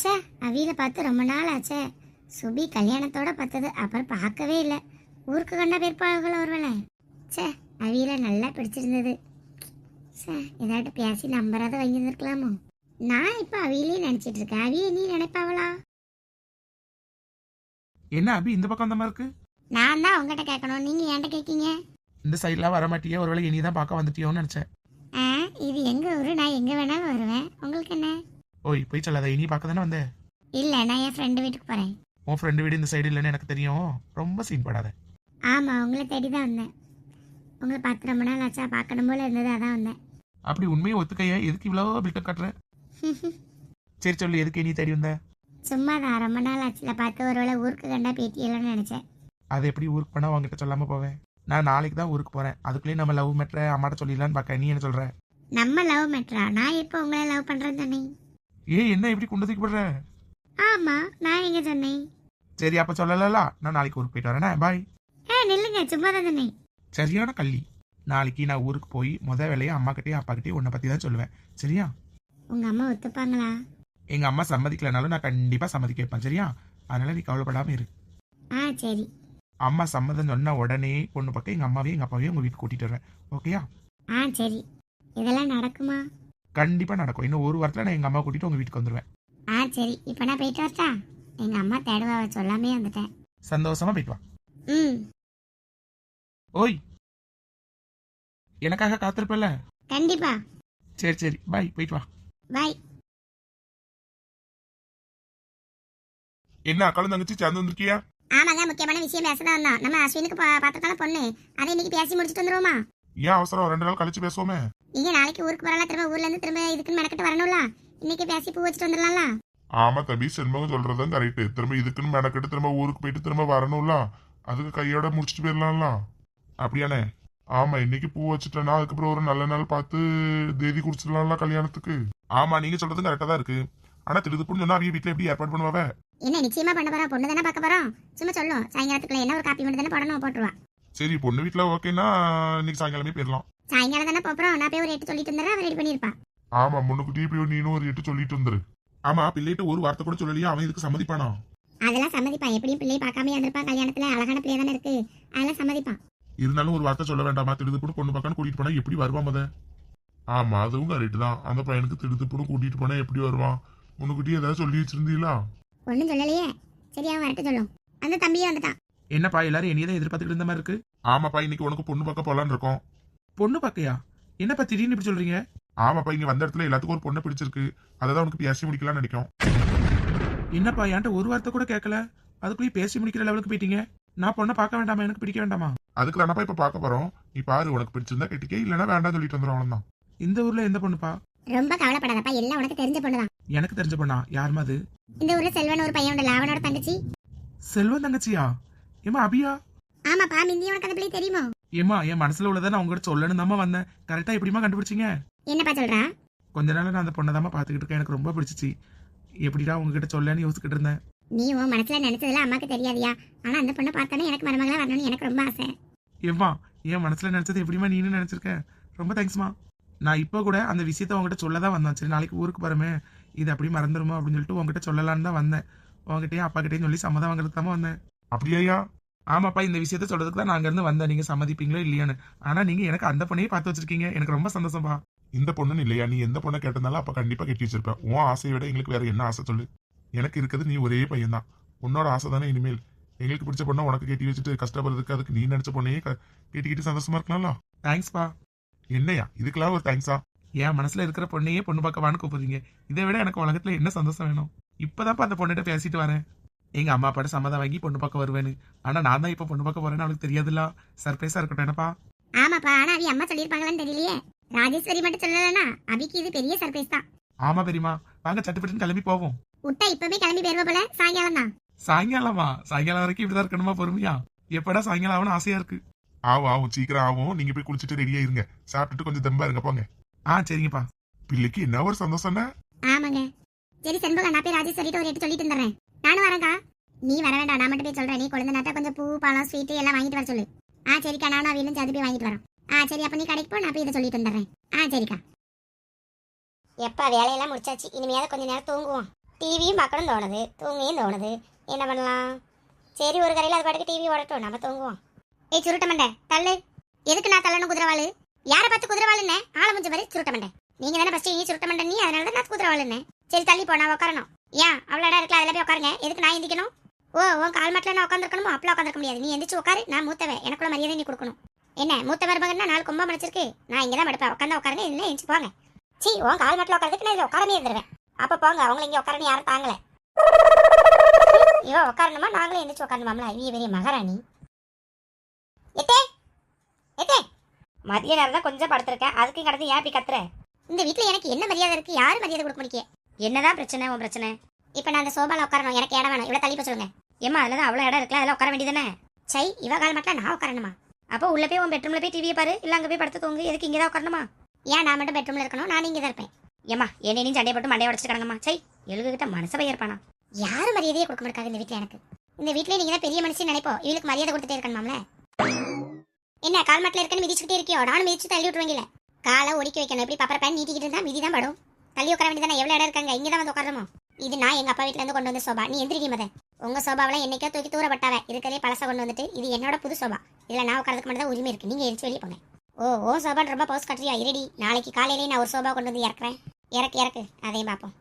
ச்சே அவியில பார்த்து ரொம்ப நாள் ஆச்சே சுபி கல்யாணத்தோட பார்த்தது அப்புறம் பார்க்கவே இல்லை. ஊருக்கு கண்ட பிற்பாடுகள் ஒருவேளை. ச்சே அவியில நல்லா பிடிச்சிருந்தது. ச்சே ஏதாட்டு பேசி நம்பராத வாங்கியிருந்துருக்கலாமோ? நான் இப்போ அவியிலே நினச்சிட்டு இருக்கேன். அவிய நீ நினைப்பாவளா? என்ன அபி இந்த பக்கம் அந்த இருக்கு? நான் தான் உங்ககிட்ட கேட்கணும். நீங்கள் என்கிட்ட கேட்கீங்க? இந்த சைட்லாம் வர மாட்டியே. ஒருவேளை இனி தான் பார்க்க வந்துட்டியோன்னு நினைச்சேன். ஆ இது எங்கள் ஊர்? நான் எங்கே வேணாலும் வருவேன். உங்களுக்கு என்ன? ஓய் போய் சொல்லாத இனி பார்க்க தானே வந்தேன் இல்லை நான் என் ஃப்ரெண்டு வீட்டுக்கு போகிறேன் உன் ஃப்ரெண்டு வீடு இந்த சைடு இல்லைன்னு எனக்கு தெரியும். ரொம்ப சீன் படாத. ஆமாம் உங்களை தேடி தான் வந்தேன். உங்களை பார்த்து ரொம்ப நாள் ஆச்சா? பார்க்கணும் போல இருந்தது அதான் வந்தேன். அப்படி உண்மையை ஒத்துக்கைய? எதுக்கு இவ்வளோ பில்டப் காட்டுற? சரி சொல்லு எதுக்கு நீ தேடி வந்த? சும்மா தான் ரொம்ப நாள் ஆச்சுல பார்த்து ஒருவேளை ஊருக்கு கண்டா பேட்டியலன்னு நினச்சேன். அது எப்படி ஊருக்கு போனால் உங்ககிட்ட சொல்லாம போவேன் நான் நாளைக்கு தான் ஊருக்கு போறேன். அதுக்குள்ளேயே நம்ம லவ் மேட்ரை அம்மாட்ட சொல்லிடலான்னு பார்க்க. நீ என்ன சொல்ற? நம்ம லவ் மேட்ரா நான் எப்போ உங்களை லவ் பண்ணுறேன்னு சொன்னேன்? ஏய் என்ன இப்படி குண்டு தூக்கி போடுற? ஆமாம் நான் எங்கே சொன்னேன் சரி அப்ப சொல்லல நான் நாளைக்கு ஊருக்கு போயிட்டு வரேன்? பாய் ஏ நில்லுங்க சும்மா தான் சொன்னேன் சரியான கள்ளி. நாளைக்கு நான் ஊருக்கு போய் முத வேலையை அம்மா கிட்டயும் அப்பா கிட்டயும் உன்னை பத்தி தான் சொல்லுவேன். சரியா? உங்கள் அம்மா ஒத்துப்பாங்களா? எங்க அம்மா சம்மதிக்கலனாலும் நான் கண்டிப்பா சம்மதிக்க வைப்பேன் சரியா? அதனால நீ கவலைப்படாம இரு. ஆ சரி. அம்மா சம்மதம் சொன்ன உடனே பொண்ணு பக்கம் எங்க அம்மாவையும் எங்க அப்பாவையும் உங்க வீட்டுக்கு கூட்டிட்டு வருவேன். ஓகேயா? ஆ சரி. இதெல்லாம் நடக்குமா? கண்டிப்பா நடக்கும். இன்னும் ஒரு வாரத்துல நான் எங்க அம்மா கூட்டிட்டு உங்க வீட்டுக்கு வந்துருவேன். ஆ சரி. இப்போ நான் போயிட்டு வரட்டா? எங்கள் அம்மா தேடுவா சொல்லாமே வந்துட்டேன். சந்தோஷமா போயிட்டு வா. ம். ஓய். எனக்காக காத்திருப்பல கண்டிப்பா. சரி சரி. பாய். போயிட்டு வா. பாய். என்ன அக்காலும் தங்கச்சி சேர்ந்து வந்திருக்கியா? ஆமாங்க முக்கியமான விஷயம் பேச தான் வந்தோம் நம்ம அஸ்வினுக்கு பா- பார்த்துருக்கான பொண்ணு. அதை இன்னைக்கு பேசி முடிச்சுட்டு வந்துருவோமா? ஏன் அவசரம்? ரெண்டு நாள் கழிச்சு பேசுவோமே. நீங்க நாளைக்கு ஊருக்கு வரலாம் திரும்ப ஊர்ல இருந்து திரும்ப இதுக்குன்னு மெனக்கிட்டு வரணும்ல? இன்னைக்கு பேசி பூ வச்சுட்டு வந்துடலாம்ல? ஆமா தம்பி செண்பகம் சொல்றதும் கரெக்ட் திரும்ப இதுக்குன்னு மெனக்கெட்டு திரும்ப ஊருக்கு போயிட்டு திரும்ப வரணும்ல? அதுக்கு கையோட முடிச்சுட்டு போயிடலாம்ல? அப்படியானே ஆமா இன்னைக்கு பூ வச்சுட்டேன்னா அதுக்கப்புறம் ஒரு நல்ல நாள் பார்த்து தேதி குடிச்சிடலாம்ல கல்யாணத்துக்கு? ஆமா நீங்க சொல்றதும் கரெக்டா தான் இருக்கு. ஆனா திருதுப்புன்னு சொன்னா அவங்க வீட்டுல எப்படி ஏற்பாடு பண்ணுவாவ? என்ன நிச்சயமா பண்ண போறோம். பொண்ணு தானே பார்க்க போறோம்? சும்மா சொல்லும். சாயங்காலத்துக்குள்ள என்ன ஒரு காப்பி மட்டும் தானே போடணும் போட்டுருவா. சரி பொண்ணு வீட்டுல ஓகேன்னா இன்னைக்கு சாயங்காலமே போயிடலாம். சாயங்காலம் தானே போறோம். நான் போய் ஒரு எட்டு சொல்லிட்டு வந்துடுறேன். அவன் ரெடி பண்ணியிருப்பா. ஆமா முன்னுக்குட்டி போய் நீனும் ஒரு எட்டு சொல்லிட்டு வந்துரு. ஆமா பிள்ளைகிட்ட ஒரு வார்த்தை கூட சொல்லலையா. அவன் இதுக்கு சம்மதிப்பானா? அதெல்லாம் சம்மதிப்பான். எப்படியும் பிள்ளை பார்க்காம இருந்திருப்பான். கல்யாணத்துல அழகான பிள்ளை தானே இருக்கு. அதெல்லாம் சம்மதிப்பான். இருந்தாலும் ஒரு வார்த்தை சொல்ல வேண்டாமா? திடுதுப்புன்னு பொண்ணு பக்கம் கூட்டிட்டு போனா எப்படி வருவான் முத? ஆமா அதுவும் கரெக்ட் தான். அந்த பையனுக்கு திடுதுப்புன்னு கூட்டிட்டு போனா எப்படி வருவான்? முன்னுக்குட்டி ஏதாவது சொல்லி வச்சிருந்தீங்களா ஒன்றும் சொல்லலையே. சரி அவன் வரட்டு சொல்லும். அந்த தம்பியே வந்துட்டான். என்னப்பா எல்லாரும் என்னையே தான் எதிர்பார்த்துக்கிட்டு இருந்த மாதிரி இருக்கு? ஆமாப்பா இன்னைக்கு உனக்கு பொண்ணு பார்க்க போலான்னு இருக்கோம். பொண்ணு பார்க்கையா? என்னப்பா திடீர்னு இப்படி சொல்றீங்க? ஆமாப்பா இங்க வந்த இடத்துல எல்லாத்துக்கும் ஒரு பொண்ணை பிடிச்சிருக்கு. அதை தான் உனக்கு பேசி முடிக்கலாம்னு நினைக்கும் என்னப்பா என்கிட்ட ஒரு வார்த்தை கூட கேட்கல அதுக்குள்ளேயே பேசி முடிக்கிற லெவலுக்கு போயிட்டீங்க. நான் பொண்ணை பார்க்க வேண்டாமா? எனக்கு பிடிக்க வேண்டாமா? அதுக்கு தானப்பா இப்ப பார்க்க போறோம். நீ பாரு உனக்கு பிடிச்சிருந்தா கெட்டிக்கே இல்லைன்னா வேண்டாம் சொல்லிட்டு வந்துடும் அவ்வளவுதான். இந்த ஊர்ல எந்த பொண்ணுப்பா? ரொம்ப கவலைப்படாதப்பா எல்லாம் உனக்கு தெரிஞ்ச பொண்ணு தான். எனக்கு தெரிஞ்ச பொண்ணா? யாருமா அது? இந்த ஊர்ல செல்வன் ஒரு பையன் உண்டு அவனோட தங்கச்சி. செல்வன் தங்கச்சியா? ஏமா அபியா? ஆமாப்பா மிந்தி உனக்கு அந்த பிள்ளை தெரியுமோ? ஏமா என் மனசுல உள்ளதை நான் உங்ககிட்ட சொல்லணும் தாமா வந்தேன் கரெக்டா எப்படிமா கண்டுபிடிச்சீங்க? என்னப்பா சொல்றா? கொஞ்ச நாள் நான் அந்த பொண்ணை தாமா பாத்துக்கிட்டு இருக்கேன். எனக்கு ரொம்ப பிடிச்சிச்சு. எப்படிடா உங்ககிட்ட சொல்லன்னு யோசிச்சுக்கிட்டு இருந்தேன். நீ உன் மனசுல நினைச்சதெல்லாம் அம்மாக்கு தெரியாதியா? ஆனா அந்த பொண்ணை பார்த்தானே எனக்கு மருமகளா வரணும்னு எனக்கு ரொம்ப ஆசை. ஏம்மா என் மனசுல நினைச்சது எப்படிமா நீனு நினைச்சிருக்க? ரொம்ப தேங்க்ஸ்மா நான் இப்போ கூட அந்த விஷயத்த உங்ககிட்ட சொல்ல தான் வந்தேன். சரி நாளைக்கு ஊருக்கு போறமே. இது அப்படி மறந்துருமோ அப்படின்னு சொல்லிட்டு உங்ககிட்ட சொல்லலான்னு தான் வந்தேன். உங்ககிட்டயும் அப்பா கிட்டயும் சொல்லி சம்மதம் வாங்குறதுக்கு தான் வந்தேன். அப்படியா ஆமாப்பா இந்த விஷயத்த சொல்றதுக்கு தான் நாங்க இருந்து வந்தேன். நீங்க சம்மதிப்பீங்களோ இல்லையான்னு. ஆனா நீங்க எனக்கு அந்த பொண்ணையே பார்த்து வச்சிருக்கீங்க. எனக்கு ரொம்ப சந்தோஷம்பா. இந்த பொண்ணுன்னு இல்லையா? நீ எந்த பொண்ணை கேட்டதாலும் அப்ப கண்டிப்பா கட்டி வச்சிருப்ப. உன் ஆசையை விட எங்களுக்கு வேற என்ன ஆசை சொல்லு? எனக்கு இருக்கிறது நீ ஒரே பையன் தான் உன்னோட ஆசை தானே இனிமேல். எங்களுக்கு பிடிச்ச பொண்ணை உனக்கு கட்டி வச்சுட்டு கஷ்டப்படுறதுக்கு அதுக்கு நீ நினைச்ச பொண்ணையே கேட்டிக்கிட்டு சந்தோஷமா இருக்கலாம்ல? தேங்க்ஸ்ப்பா என்னையா? இதுக்கெல்லாம் ஒரு தேங்க்ஸா என் மனசுல இருக்கிற பொண்ணையே பொண்ணு பார்க்கவான்னு கூப்பிடுறீங்க. இதை விட எனக்கு உலகத்துல என்ன சந்தோஷம் வேணும்? இப்பதான்ப்பா அந்த பொண்ணுகிட்ட பேசிட்டு வரேன். எங்க அம்மா அப்பாட்ட சம்மதம் வாங்கி பொண்ணு பார்க்க வருவேன்னு. ஆனா நான் தான் இப்ப பொண்ணு பார்க்க போறேன்னு அவளுக்கு தெரியாதுல்ல. சர்ப்ரைஸா இருக்கட்டும் என்னப்பா? ஆமாப்பா ஆனா அவி அம்மா சொல்லியிருப்பாங்களான்னு தெரியலையே. ராஜேஸ்வரி மட்டும் சொல்லலனா அபிக்கு இது பெரிய சர்ப்ரைஸ் தான். ஆமா பெரியமா வாங்க சட்டுப்பட்டுன்னு கிளம்பி போவோம். விட்டா இப்பவே கிளம்பி போயிருவ போல. சாயங்காலம் தான். சாயங்காலமா? சாயங்காலம் வரைக்கும் இப்படிதான் இருக்கணுமா பொறுமையா? எப்படா சாயங்காலம் ஆகணும் ஆசையா இருக்கு. ஆகும் ஆகும் சீக்கிரம் ஆகும் நீங்க போய் குளிச்சுட்டு ரெடியா இருங்க. சாப்பிட்டுட்டு கொஞ்சம் தெம்பா இருங்க போங்க. ஆ சரிங்கப்பா. பிள்ளைக்கு என்ன ஒரு சந்தோஷம்னா? ஆமாங்க. சரி செண்பகா நான் போய் ராஜேஸ்வரிட்ட ஒரு எட்டு சொல்லிட்டு வந்துடுறேன். நானும் வரேன்க்கா. நீ வர வேண்டாம் நான் மட்டும் போய் சொல்றேன். நீ குழந்தை நாட்டா கொஞ்சம் பூ பழம் ஸ்வீட் எல்லாம் வாங்கிட்டு வர சொல்லு. ஆ சரிக்கா நானும் அவையிலும் சேர்த்து போய் வாங்கிட்டு வரோம் ஆ சரி அப்ப நீ கடைக்கு போ நான் போய் இதை சொல்லிட்டு வந்துடுறேன். ஆ சரிக்கா. எப்பா வேலையெல்லாம் முடிச்சாச்சு. இனிமையாவது கொஞ்ச நேரம் தூங்குவோம். டிவியும் பார்க்கணும் தோணுது. தூங்கியும் தோணுது. என்ன பண்ணலாம்? சரி ஒரு கரையில் அது பாட்டுக்கு டிவி ஓடட்டும். நம்ம தூங்குவோம். ஏய் சுருட்ட மண்டை தள்ளு. எதுக்கு நான் தள்ளணும் குதிரவாளு? யாரை பார்த்து குதிரவாளுன்னு ஆள முடிஞ்ச மாதிரி சுருட்ட மண்டை. நீங்க தானே ஃபர்ஸ்ட் நீ சுருட்ட மண்டை நீ அதனால தான் நான் குதிரவாளுன்னு சரி தள்ளி போ நான் உட்காரணும் ஏன்? அவ்வளோ அதில் போய் உட்காருங்க எதுக்கு நான் எந்திக்கணும்? ஓ உன் கால் மாட்டில் நான் உட்காந்துருக்கணுமோ அப்பலாம் உட்காந்துருக்க முடியாது. நீ எந்திரிச்சு உட்காரு நான் மூத்தவன். எனக்குள்ள மரியாதை நீ கொடுக்கணும். என்ன மூத்த மருமகன்னா நாலு கொம்பா மடிச்சிருக்கு நான் இங்கே தான் மடுப்பேன் உட்காந்து உட்காருங்க இல்லை எந்திச்சு போங்க. சீ உன் கால் மாட்டில் உட்காரதுக்கு நான் இதில் உட்காரமே இருந்துருவேன். அப்போ போங்க அவங்கள இங்கே உட்காரணும் யாரும் தாங்கல. இவன் உட்காரணுமா நாங்களே எந்திரிச்சு உட்காரணுமாம்ல இவ பெரிய மகாராணி. எத்தே எத்தே. மதிய நேரம் தான் கொஞ்சம் படுத்திருக்கேன் அதுக்கும் கடந்து ஏன் இப்படி கத்துற? இந்த வீட்டில் எனக்கு என்ன மரியாதை இருக்கு? யாரு மரியாதை கொடுக்க முடிக்க என்னதான் பிரச்சனை உன் பிரச்சனை? இப்போ நான் அந்த சோபால உட்காரணும். எனக்கு இடம் வேணும். இவ்வளோ தள்ளி போய் சொல்லுங்க. ஏமா அதில் தான் அவ்வளோ இடம் இருக்குல்ல? அதில் உட்கார வேண்டியதானே சை இவ கால் மட்டும் நான் உட்காரணுமா? அப்போ உள்ள போய் உன் பெட்ரூம்ல போய் டிவியை பாரு. இல்லை அங்கே போய் படுத்து தூங்கு. எதுக்கு இங்கே தான் உட்காரணுமா? ஏன் நான் மட்டும் பெட்ரூம்ல இருக்கணும்? நான் இங்கே தான் இருப்பேன் ஏமா என்னையும் சண்டையை போட்டு மண்டையை உடச்சிட்டு கிடங்கம்மா. சை எழுதுகிட்ட மனசபை இருப்பானா? யாரும் மரியாதையை கொடுக்க மாட்டாங்க இந்த வீட்டில் எனக்கு? இந்த வீட்டில் நீங்க தான் பெரிய மனுஷன் நினைப்போம் இவளுக்கு மரியாதை கொடுத்துட்டே இருக்கணுமாம்ல? என்ன கால் மாட்டில் இருக்கன்னு மிதிச்சுக்கிட்டே இருக்கியோ? நானும் மிதிச்சு தள்ளி விட்டுருவீங்களே காலை ஒடிக்க வைக்கணும். எப்படி பப்பர பேன் நீட்டிக்கிட்டு இருந்தா மிதி தான் படும். தள்ளி உட்கார வேண்டியதானே எவ்வளோ இடம் இருக்காங்க? இங்கே தான் வந்து உட்காரமோ இது நான் எங்க அப்பா வீட்ல இருந்து கொண்டு வந்த சோபா. நீ எந்திரிக்க மத. உங்க சோபாவில என்னைக்கோ தூக்கி தூரப்பட்டாவ. இருக்கிறதே பழச கொண்டு வந்துட்டு இது என்னோட புது சோபா. இதுல நான் உட்காரதுக்கு மட்டும் உரிமை இருக்கு. நீங்க எரிச்சு வெளியே போங்க. ஓ ஓ சோபான் ரொம்ப பவுஸ் கட்டுறியா? இருடி நாளைக்கு காலையிலேயே நான் ஒரு சோபா கொண்டு வந்து இறக்குறேன். இறக்கு இறக்கு. அதையும் பார்ப்போம்.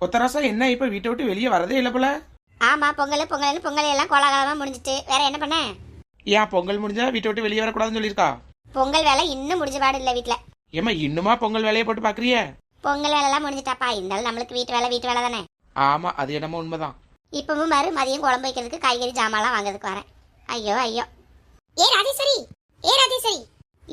ஒத்தராசா என்ன இப்ப வீட்டை விட்டு வெளியே வரதே இல்லை போல? ஆமா பொங்கல் பொங்கல் பொங்கல் எல்லாம் கோலாகலமா முடிஞ்சிட்டு. வேற என்ன பண்ண? ஏன் பொங்கல் முடிஞ்சா வீட்டை விட்டு வெளியே வரக்கூடாதுன்னு சொல்லியிருக்கா? பொங்கல் வேலை இன்னும் முடிஞ்ச பாடு இல்ல வீட்ல. ஏமா இன்னுமா பொங்கல் வேலையை போட்டு பாக்குறிய? பொங்கல் வேலை எல்லாம் முடிஞ்சிட்டாப்பா. இருந்தாலும் நம்மளுக்கு வீட்டு வேலை வீட்டு வேலை தானே? ஆமா அது என்னமோ உண்மைதான். இப்பவும் பாரு மதியம் குழம்பு வைக்கிறதுக்கு காய்கறி ஜாமான்லாம் வாங்குறதுக்கு வரேன். ஐயோ ஐயோ. ஏ ராஜேஸ்வரி! ஏ ராஜேஸ்வரி!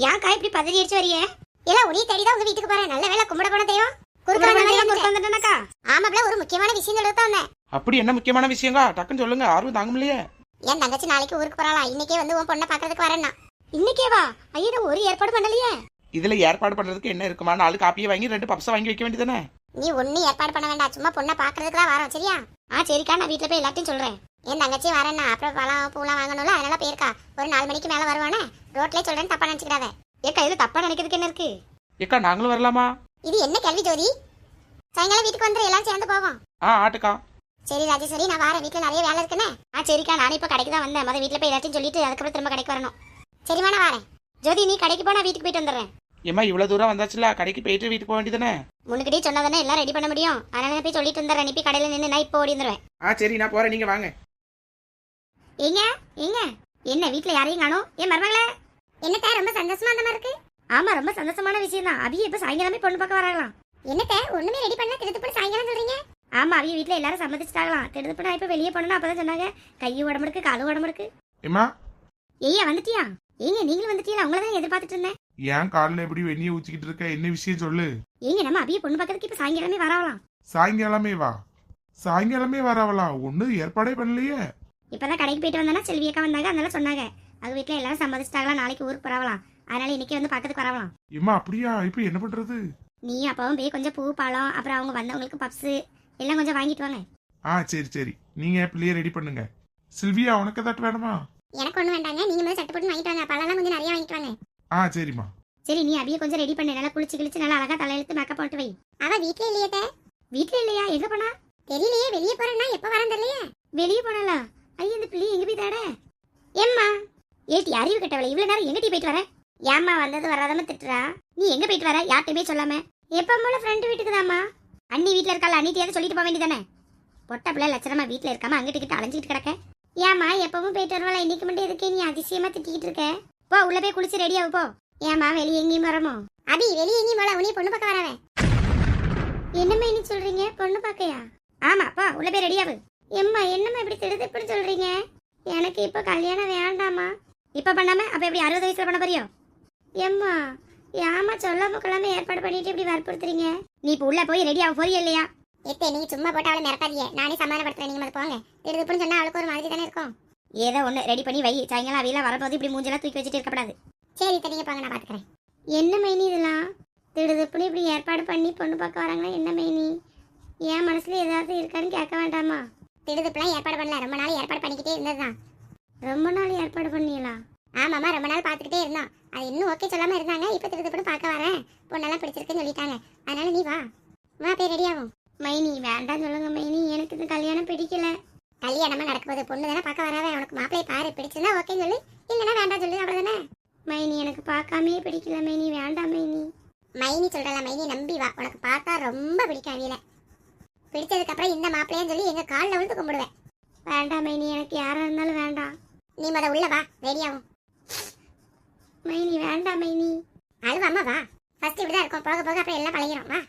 ஏன் காய் இப்படி பதறி அடிச்சு வரியே? எல்லாம் உனிய தேடிதான் உங்க வீட்டுக்கு போறேன். நல்ல வேலை கும்பிட போன தெய்வம். குறுக்க ஆமாப்ல ஒரு முக்கியமான விஷயம் சொல்லிட்டு தான் வந்தேன். அப்படி என்ன முக்கியமான விஷயங்க? டக்குன்னு சொல்லுங்க. ஆர்வம் தாங்க முடியலையே என் தங்கச்சி நாளைக்கு ஊருக்கு போறாளா? இன்னைக்கே வந்து உன் பொண்ணை பாக்குறதுக்கு வரேன்னா. இன்னைக்கே வா ஐயோ ஒரு ஏற்பாடு பண்ணலையே. இதுல ஏற்பாடு பண்றதுக்கு என்ன இருக்குமா நாலு காப்பியை வாங்கி ரெண்டு பப்ஸை வாங்கி வைக்க வேண்டியதானே நீ ஒன்னும் ஏற்பாடு பண்ண வேண்டாம். சும்மா பொண்ணை பாக்குறதுக்கு தான் வரோம் சரியா? ஆ சரிக்கா நான் வீட்டுல போய் எல்லாத்தையும் சொல்றேன். என் தங்கச்சி வரேன்னா அப்புறம் பழம் பூலாம் வாங்கணும்ல அதனால போயிருக்கா. ஒரு நாலு மணிக்கு மேல வருவானே? ரோட்லயே சொல்றேன் தப்பா நினைச்சுக்கிடாத ஏக்கா இது தப்பா நினைக்கிறதுக்கு என்ன இருக்கு? ஏக்கா நாங்களும் வரலாமா? இது என்ன கேள்வி ஜோதி? சாயங்காலம் வீட்டுக்கு வந்துரு எல்லாம் சேர்ந்து போவோம். ஆ ஆட்டுக்கா. சரி ராஜேஸ்வரி நான் வரேன். வீட்டுல நிறைய வேலை இருக்குன்னு. ஆ சரிக்கா நானும் இப்போ கடைக்கு தான் வந்தேன். மொதல் வீட்டுல போய் எல்லாத்தையும் சொல்லிட்டு அதுக்கப்புறம் திரும்ப கடைக்கு வரணும். சரிம்மா நான் வரேன். ஜோதி நீ கடைக்கு போ நான் வீட்டுக்கு போயிட்டு வந்துடுறேன். ஏமா இவ்வளவு தூரம் வந்தாச்சுல கடைக்கு போயிட்டு வீட்டுக்கு போக வேண்டியதானே முன்னுக்கிட்டே சொன்னதானே எல்லாம் ரெடி பண்ண முடியும்? அதனால நான் போய் சொல்லிட்டு நீ போய் கடையில நின்று நான் இப்போ ஓடி வந்துடுவேன். ஆ சரி நான் போறேன் நீங்க வாங்க. ஏங்க ஏங்க என்ன வீட்ல யாரையும் காணோம்? ஏன் மருமகளே? என்னத்த ரொம்ப சந்தோஷமா அந்த மாதிரி இருக்கு? ஆமா ரொம்ப சந்தோஷமான விஷயம் தான் அவிய இப்ப சாயங்காலமே பொண்ணு பார்க்க வராங்களாம். என்னத்த ஒண்ணுமே ரெடி பண்ணல திருத்து சாயங்காலம் சொல்றீங்க? ஆமா அவிய வீட்ல எல்லாரும் சம்மதிச்சிட்டாங்களாம். திருத்து நான் இப்ப வெளியே போனோம் அப்பதான் சொன்னாங்க. கை உடம்பு இருக்கு காலு உடம்பு இருக்கு. ஏமா ஏய்யா வந்துட்டியா? ஏங்க நீங்களும் வந்துட்டீங்களா உங்களை தான் எதிர்பார்த்துட்டு இருந்தேன். ஏன் காலில் எப்படி வெந்நியை ஊற்றிக்கிட்டு இருக்க? என்ன விஷயம் சொல்லு. ஏங்க நம்ம அவிய பொண்ணு பார்க்கறதுக்கு இப்ப சாயங்காலமே வரலாம் சாயங்காலமே வா. சாயங்காலமே வரவளா ஒன்றும் ஏற்பாடே பண்ணலையே. இப்பதான் கடைக்கு போயிட்டு வந்தானா செல்வி அக்கா வந்தாங்க. அதனால சொன்னாங்க. அவங்க வீட்ல எல்லாரும் சம்மதிச்சிட்டாங்களா நாளைக்கு ஊருக்கு வரவலாம் அதனால இன்னைக்கு வந்து பக்கத்துக்கு வரவலாம். ஏம்மா அப்படியா? இப்போ என்ன பண்றது? நீ அப்பாவும் போய் கொஞ்சம் பூ பழம் அப்புறம் அவங்க வந்தவங்களுக்கு பப்ஸு எல்லாம் கொஞ்சம் வாங்கிட்டு வாங்க. ஆ சரி சரி. நீங்க பிள்ளைய ரெடி பண்ணுங்க. சில்வியா உனக்கு ஏதாட்டு வேணுமா? எனக்கு ஒன்றும் வேண்டாங்க. நீங்க முதல்ல சட்டு போட்டு வாங்கிட்டு வாங்க. பழம்லாம் கொஞ்சம் நிறைய வாங்கிட்டு வாங்க. ஆ சரிம்மா. சரி நீ அபிய கொஞ்சம் ரெடி பண்ணு. நல்லா குளிச்சு கிழிச்சு நல்லா அழகா தலையெழுத்து மேக்கப் போட்டு வை. அவ வீட்ல இல்லையே வீட்ல இல்லையா? எங்க போனா? தெரியலையே வெளியே போறேன்னா எப்ப வரேன் தெரியலையே. வெளியே போனாலா ஐயா இந்த பிள்ளை எங்க போய் தாட? ஏம்மா? ஏட்டி அறிவு கட்டவளை இவ்வளவு நேரம் எங்கடி போயிட்டு வர? ஏம்மா வந்தது வராதம திட்டுறா? நீ எங்க போயிட்டு வர? யார்ட்டையுமே சொல்லாம. எப்ப போல ஃப்ரெண்டு வீட்டுக்கு தாம்மா அண்ணி வீட்ல இருக்கால அண்ணிட்டியாவது சொல்லிட்டு போக வேண்டியதானே? பொட்ட பிள்ளை லட்சணமா வீட்ல இருக்காம அங்கிட்டு கிட்ட அலைஞ்சிட்டு கிடக்க. ஏம்மா எப்பவும் போயிட்டு வருவாளா? இன்னைக்கு மட்டும் எதுக்கு நீ அதிசயமா திட்டிக்கிட்டு இருக்க? போ உள்ள போய் குளிச்சு ரெடி ஆகு போ. ஏமா வெளியே எங்கேயும் வரமோ அபி வெளியே எங்கேயும் போல உனிய பொண்ணு பக்கம் வரவே என்னம்மா என்ன சொல்றீங்க? பொண்ணு பார்க்கையா? ஆமா போ உள்ள போய் ரெடி ஆகு எம்மா என்னம்மா இப்படி திடுத்து இப்படி சொல்றீங்க? எனக்கு இப்ப கல்யாணம் வேண்டாமா இப்ப பண்ணாம அப்ப எப்படி அறுபது வயசுல பண்ண போறியோ? எம்மா ஏமா சொல்லாம கிளம்ப ஏற்பாடு பண்ணிட்டு இப்படி வற்புறுத்துறீங்க? நீ இப்ப உள்ள போய் ரெடி ஆக போறியா இல்லையா? எத்தே நீங்க சும்மா போட்டு அவளை மிரட்டாதீங்க. நானே சமாதானப்படுத்துறேன். நீங்க மது போங்க. திடுதுப்புன்னு சொன்னா அவளுக்கு ஒரு மாதிரி தானே இருக்கும். ஏதோ ஒண்ணு ரெடி பண்ணி வை. சாயங்காலம் அவையெல்லாம் வரப்போது இப்படி மூஞ்செல்லாம் தூக்கி வச்சுட்டு இருக்கப்படாது. சரி தனியாக போங்க நான் பார்த்துக்கிறேன் என்ன மைனி இதெல்லாம்? திடுதுப்புன்னு இப்படி ஏற்பாடு பண்ணி பொண்ணு பார்க்க வராங்களா? என்ன மைனி? என் மனசுல ஏதாவது இருக்கான்னு கேட்க வேண்டாமா? திடுதுப்புலாம் ஏற்பாடு பண்ணல. ரொம்ப நாள் ஏற்பாடு பண்ணிக்கிட்டே இருந்ததுதான். ரொம்ப நாள் ஏற்பாடு பண்ணிடலாம் ஆமாம்மா ரொம்ப நாள் பார்த்துக்கிட்டே இருந்தோம். அது இன்னும் ஓகே சொல்லாமல் இருந்தாங்க. இப்போ திடுதுப்புன்னு பார்க்க வரேன். பொண்ணெல்லாம் பிடிச்சிருக்குன்னு சொல்லிட்டாங்க. அதனால நீ வா. வா போய் ரெடி ஆகும். மைனி வேண்டாம் சொல்லுங்க மைனி. எனக்கு இந்த கல்யாணம் பிடிக்கல. கல்யாணமா நடக்கும்போது பொண்ணு தானே பார்க்க வராவே? உனக்கு மாப்பிள்ளைய பாரு பிடிச்சிருந்தா ஓகேன்னு சொல்லி. இல்லைன்னா வேண்டாம் சொல்லு அவ்வளோதானே மைனி எனக்கு பார்க்காமே பிடிக்கல மைனி வேண்டாம் மைனி. மைனி சொல்கிறல மைனி நம்பி வா. உனக்கு பார்த்தா ரொம்ப பிடிக்கும் அவியில. பிடிச்சதுக்கப்புறம் இந்த மாப்பிள்ளையன்னு சொல்லி எங்கள் காலில் விழுந்து கும்பிடுவேன். வேண்டாம் மைனி எனக்கு யாராக இருந்தாலும் வேண்டாம். நீ மத உள்ள வா ரெடியாகும் மைனி வேண்டாம் மைனி. அழுவாமா வா. ஃபஸ்ட் இப்படி தான் இருக்கும். போக போக அப்புறம் எல்லாம் பழகிறோம் வா.